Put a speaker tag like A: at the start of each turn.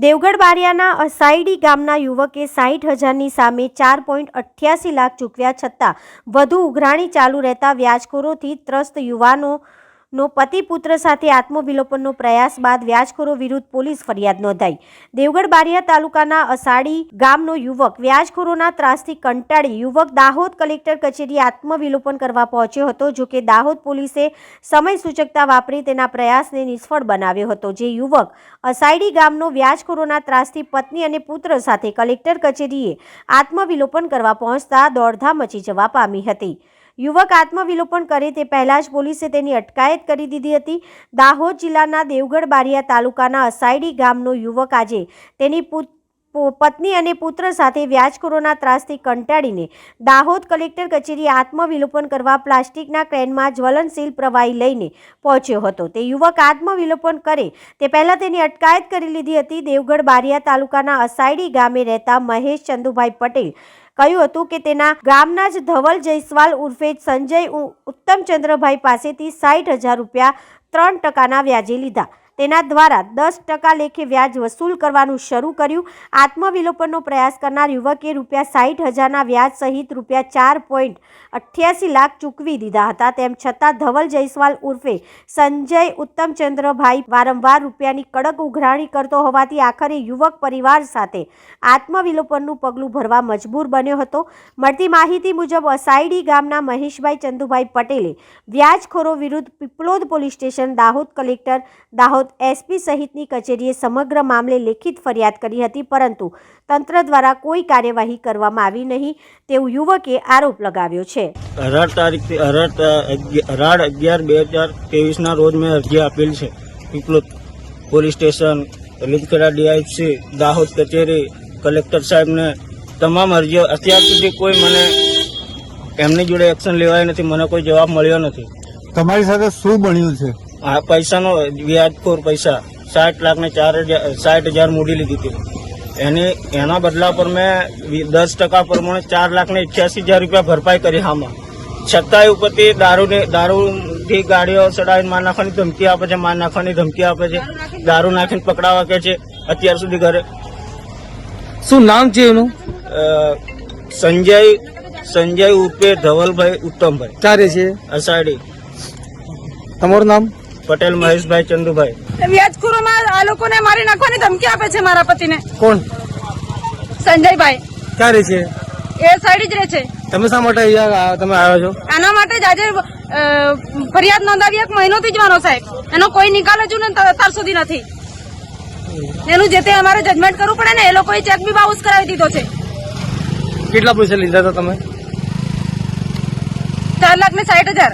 A: દેવગઢ બારિયાના અસાઈડી ગામના યુવકે સાઠ હજારની સામે ચાર પોઈન્ટ અઠ્યાસી લાખ ચૂકવ્યા છતાં વધુ ઉઘરાણી ચાલુ રહેતા વ્યાજખોરોથી ત્રસ્ત યુવાનો નો પતિ પુત્ર સાથે આત્મવિલોપનનો પ્રયાસ બાદ વ્યાજખોરો વિરુદ્ધ પોલીસ ફરિયાદ નોંધાઈ. દેવગઢ બારિયા તાલુકાના અસાડી ગામનો યુવક વ્યાજખોરોના ત્રાસથી કંટાળી યુવક દાહોદ કલેક્ટર કચેરી આત્મવિલોપન કરવા પહોંચ્યો હતો, જો કે દાહોદ પોલીસે સમય સૂચકતા વાપરી તેના પ્રયાસને નિષ્ફળ બનાવ્યો હતો. જે યુવક અસાડી ગામનો વ્યાજખોરોના ત્રાસથી પત્ની અને પુત્ર સાથે કલેક્ટર કચેરીએ આત્મવિલોપન કરવા પહોંચતા દોડધામ મચી જવા પામી હતી. યુવક આત્મવિલોપન કરે તે પહેલાં જ પોલીસે તેની અટકાયત કરી દીધી હતી. દાહોદ જિલ્લાના દેવગઢ બારિયા તાલુકાના અસાયડી ગામનો યુવક આજે તેની પત્ની અને પુત્ર સાથે વ્યાજખોરોના ત્રાસથી કંટાળીને દાહોદ કલેક્ટર કચેરી આત્મવિલોપન કરવા પ્લાસ્ટિકના ક્રેનમાં જ્વલનશીલ પ્રવાહી લઈને પહોંચ્યો હતો. તે યુવક આત્મવિલોપન કરે તે પહેલાં તેની અટકાયત કરી લીધી હતી. દેવગઢ બારિયા તાલુકાના અસાઈડી ગામે રહેતા મહેશ ચંદુભાઈ પટેલ કહ્યું હતું કે તેના ગામના જ ધવલ જયસ્વાલ ઉર્ફે સંજય ઉત્તમચંદ્રભાઈ પાસેથી સાઠ હજાર રૂપિયા ત્રણ ટકાના વ્યાજે લીધા. તેના દ્વારા દસ ટકા લેખે વ્યાજ વસૂલ કરવાનું શરૂ કર્યું. આત્મવિલોપનનો પ્રયાસ કરનાર યુવકે રૂપિયા સાઠ હજારના વ્યાજ સહિત રૂપિયા ચાર પોઈન્ટ અઠ્યાસી લાખ ચૂકવી દીધા હતા. તેમ છતાં ધવલ જયસ્વાલ ઉર્ફે સંજય ઉત્તમચંદ્રભાઈ વારંવાર રૂપિયાની કડક ઉઘરાણી કરતો હોવાથી આખરે યુવક પરિવાર સાથે આત્મવિલોપનનું પગલું ભરવા મજબૂર બન્યો હતો. મળતી માહિતી મુજબ, અસાયડી ગામના મહેશભાઈ ચંદુભાઈ પટેલે વ્યાજખોરો વિરુદ્ધ Piplod police station Dahod collector Dahod SP સહિતની કચેરીએ સમગ્ર મામલે લેખિત ફરિયાદ કરી હતી પરંતુ તંત્ર દ્વારા કોઈ કાર્યવાહી કરવામાં આવી નહીં તેવું યુવકે આરોપ લગાવ્યો છે.
B: અઢાર તારીખથી અઢાર અગિયાર બે હજાર ત્રેવીસના રોજ મેં અરજી આપેલ છે. Piplod police station Lilkheda DIC Dahod કચેરી કલેક્ટર સાહેબને તમામ અરજીઓ અત્યાર સુધી કોઈ મને એમની જોડે એક્શન લેવાય નથી મને કોઈ જવાબ મળ્યો નથી.
C: તમારી સાથે શું બન્યું છે?
B: આ પૈસાનો વ્યાજખોર પૈસા સાઠ લાખ ને ચાર હજાર સાઠ હજાર મૂડી લીધી હતી. એની એના બદલા પર મેં દસ ટકા પ્રમાણે ચાર લાખ ને અઠ્યાસી હજાર રૂપિયા ભરપાઈ કરી હામાં. છતાંય ઉપરથી દારૂની દારૂથી ગાડીઓ ચડાવીને માર નાખવાની ધમકી આપે છે માર નાખવાની ધમકી આપે છે દારૂ નાખીને પકડાવા કે છે અત્યાર સુધી ઘરે.
C: શું નામ છે એનું?
B: સંજય સંજય ઉર્ફે ધવલભાઈ ઉત્તમભાઈ.
C: ક્યારે છે?
B: અષાઢી.
C: તમારું નામ?
B: પટેલ મહેશભાઈ ચંદુભાઈ.
D: વ્યાજખોરોમાં આ લોકોને મારી નાખવાની ધમકી આપે છે મારા પતિને.
C: કોણ?
D: સંજયભાઈ.
C: ક્યારે છે?
D: એ સાઈડ જ રહે છે.
C: તમે શા માટે તમે આવ્યા છો?
D: આના માટે જ આજે ફરિયાદ નોંધાવી એક મહિનો થી જવાનો સાહેબ. એનો કોઈ નિકાલ હજુ ને તાર સુધી નથી. એનું જે તે અમારે જજમેન્ટ કરવું પડે ને એ લોકોએ ચેક બી બાઉન્સ કરાવી દીધો છે.
C: કેટલા પૈસા લીધા હતા તમે?
D: ચાર લાખ ને સાઠ હજાર.